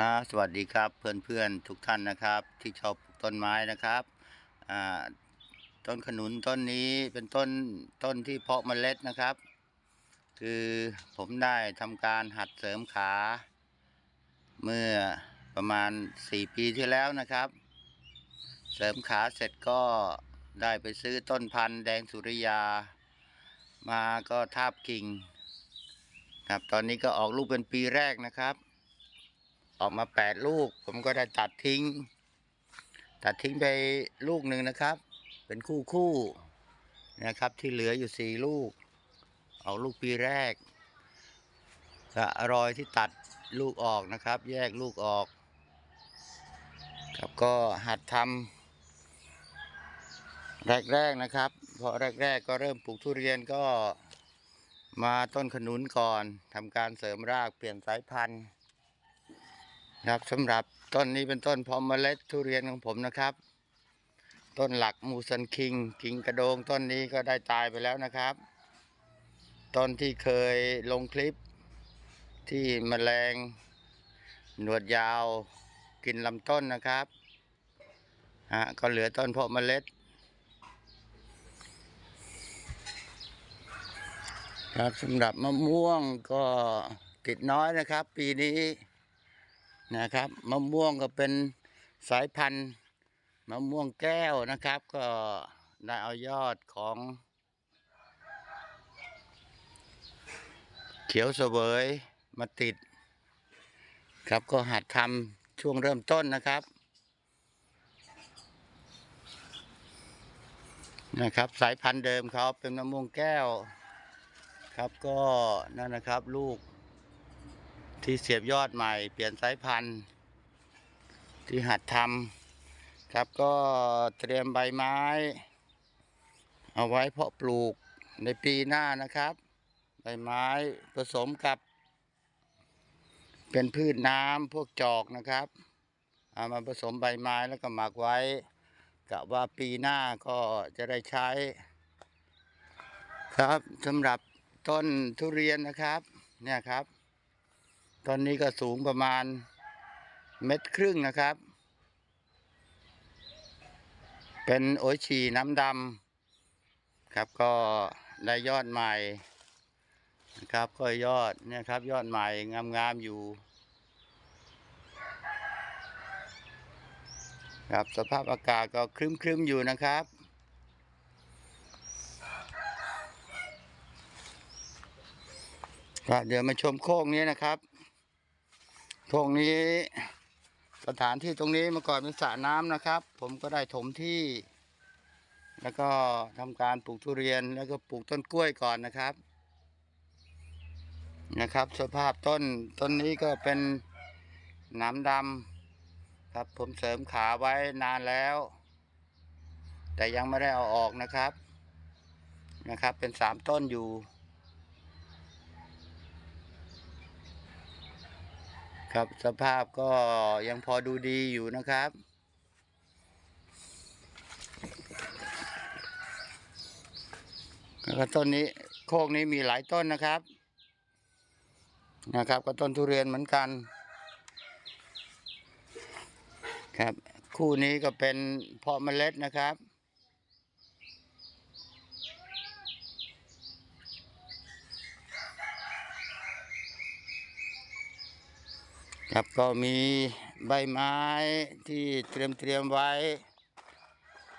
ครับสวัสดีครับเพื่อนๆทุกท่านนะครับ ที่ชอบปลูกต้นไม้นะครับต้นขนุนต้นนี้เป็นต้นต้นที่เพาะเมล็ดนะครับ คือผมได้ทำการหัดเสริมขา เมื่อประมาณ 4 ปีที่แล้วนะครับ เสริมขาเสร็จก็ได้ไปซื้อต้นพันธุ์แดงสุริยา มาก็ทาบกิ่งครับตอนนี้ก็ออกลูกเป็นปีแรกนะครับ ออกมาแปดลูก ผมก็ได้ตัดทิ้ง ตัดทิ้งไปลูกหนึ่งนะครับ เป็นคู่คู่นะครับ ที่เหลืออยู่สี่ลูกออกลูกปีแรกก็รอยที่ตัดลูกออกนะครับ แยกลูกออก ครับก็หัดทำแรกๆนะครับพราะแรกๆก็เริ่มปลูกทุเรียนก็มาต้นขนุนก่อนทำการเสริมรากเปลี่ยนสายพันธุ์ ครับสำหรับต้นนี้เป็นต้นพาะเมล็ดทุเรียนของผมนะครับ ต้นหลักมูซันคิงกิงกระโดงต้นนี้ก็ได้ตายไปแล้วนะครับ ต้นที่เคยลงคลิปที่มแมลง หนวดยาวกินลำต้นนะครับฮะก็เหลือต้นเพาะเมล็ดครับสำหรับมะม่วงก็ติดน้อยนะครับ ปีนี้ นะครับมะม่วงก็เป็นสายพันธุ์มะม่วงแก้วนะครับ ก็ได้เอายอดของ เขียวเสวยมาติด ครับก็หัดทำช่วงเริ่มต้นนะครับนะครับ สายพันธุ์เดิมเขาเป็นมะม่วงแก้ว ครับก็นั่นนะครับลูก ที่เสียบยอดใหม่ เปลี่ยนสายพันธุ์ ที่หัดทำครับก็เตรียมใบไม้ เอาไว้เพาะปลูกในปีหน้านะครับ ใบไม้ผสมกับ เป็นพืชน้ำพวกจอกนะครับเอามาผสมใบไม้แล้วก็หมักไว้กะว่าปีหน้าก็จะได้ใช้ ครับสำหรับต้นทุเรียนนะครับ เนี่ยครับ ตอนนี้ก็สูงประมาณเม็ดครึ่งนะครับ เป็นโอชีน้ำดำครับก็ได้ยอดใหม่นะครับก็ยอดเนี่ยครับยอดใหม่งามๆอยู่ครับสภาพอากาศก็ครึ้มๆอยู่นะครับ ก็เดี๋ยวมาชมโคกนี้นะครับ โคกนี้สถานที่ตรงนี้เมื่อก่อนเป็นสระน้ำนะครับ ผมก็ได้ถมที่ แล้วก็ทำการปลูกทุเรียนแล้วก็ปลูกต้นกล้วยก่อนนะครับ นะครับ สภาพต้นต้นนี้ก็เป็นหน้ำดำครับผมเสริมขาไว้นานแล้ว แต่ยังไม่ได้เอาออกนะครับนะครับ เป็นสามต้นอยู่ ครับสภาพก็ยังพอดูดีอยู่นะครับ แล้วก็ต้นนี้โคกนี้มีหลายต้นนะครับ นะครับ ก็ต้นทุเรียนเหมือนกัน ครับ คู่นี้ก็เป็นเพาะเมล็ดนะครับ ครับก็มีใบไม้ที่เตรียมเตรียมไว้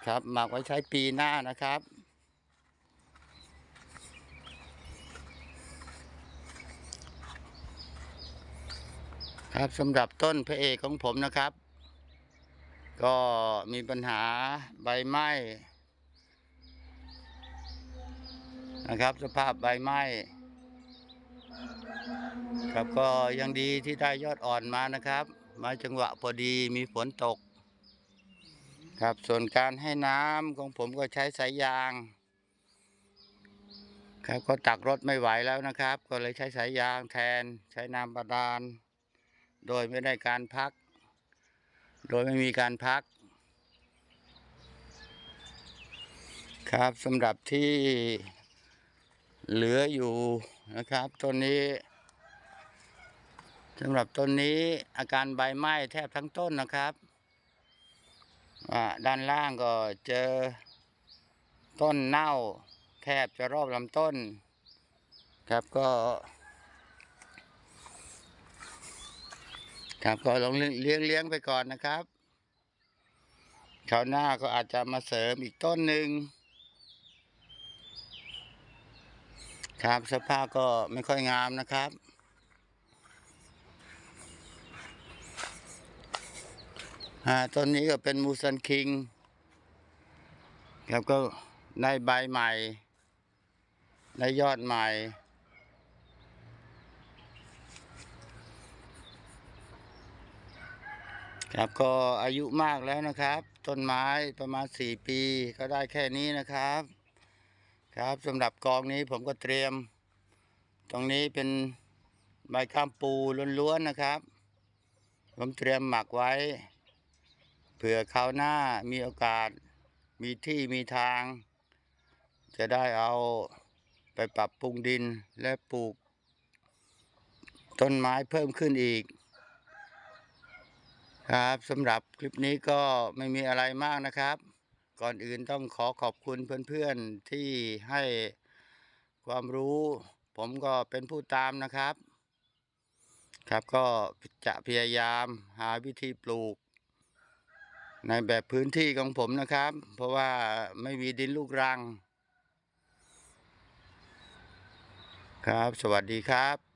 ครับหมักไว้ใช้ปีหน้านะครับ ครับสำหรับต้นพระเอกของผมนะครับ ก็มีปัญหาใบไหม้นะครับ สภาพใบไหม้ ครับก็ยังดีที่ได้ยอดอ่อนมานะครับ มาจังหวะพอดีมีฝนตก ครับส่วนการให้น้ำของผมก็ใช้สายยาง ครับก็ตักรถไม่ไหวแล้วนะครับ ก็เลยใช้สายยางแทนใช้น้ำบาดาล โดยไม่ได้การพัก โดยไม่มีการพัก ครับสำหรับที่เหลืออยู่ นะครับต้นนี้สำหรับต้นนี้อาการใบไหม้แทบทั้งต้นนะครับด้านล่างก็เจอต้นเน่า แทบจะรอบลำต้น ครับก็ ครับก็ลองเลี้ยงเลี้ยงไปก่อนนะครับคราวหน้าก็อาจจะมาเสริมอีกต้นหนึ่ง ครับสภาพก็ไม่ค่อยงามนะครับ อ่าต้นนี้ก็เป็นมูซันคิง ครับก็ได้ใบใหม่ ได้ยอดใหม่ ครับก็อายุมากแล้วนะครับ ต้นไม้ประมาณสี่ปีก็ได้แค่นี้นะครับ ครับสำหรับกองนี้ผมก็เตรียม ตรงนี้เป็นใบข้ามปูล้วนๆนะครับ ผมเตรียมหมักไว้ เผื่อคราวหน้ามีโอกาส มีที่มีทาง จะได้เอาไปปรับปรุงดินและปลูก ต้นไม้เพิ่มขึ้นอีก ครับสำหรับคลิปนี้ก็ไม่มีอะไรมากนะครับ ก่อนอื่นต้องขอขอบคุณเพื่อนๆที่ให้ความรู้ ผมก็เป็นผู้ตามนะครับ ครับก็จะพยายามหาวิธีปลูก ในแบบพื้นที่ของผมนะครับ เพราะว่าไม่มีดินลูกรัง ครับ สวัสดีครับ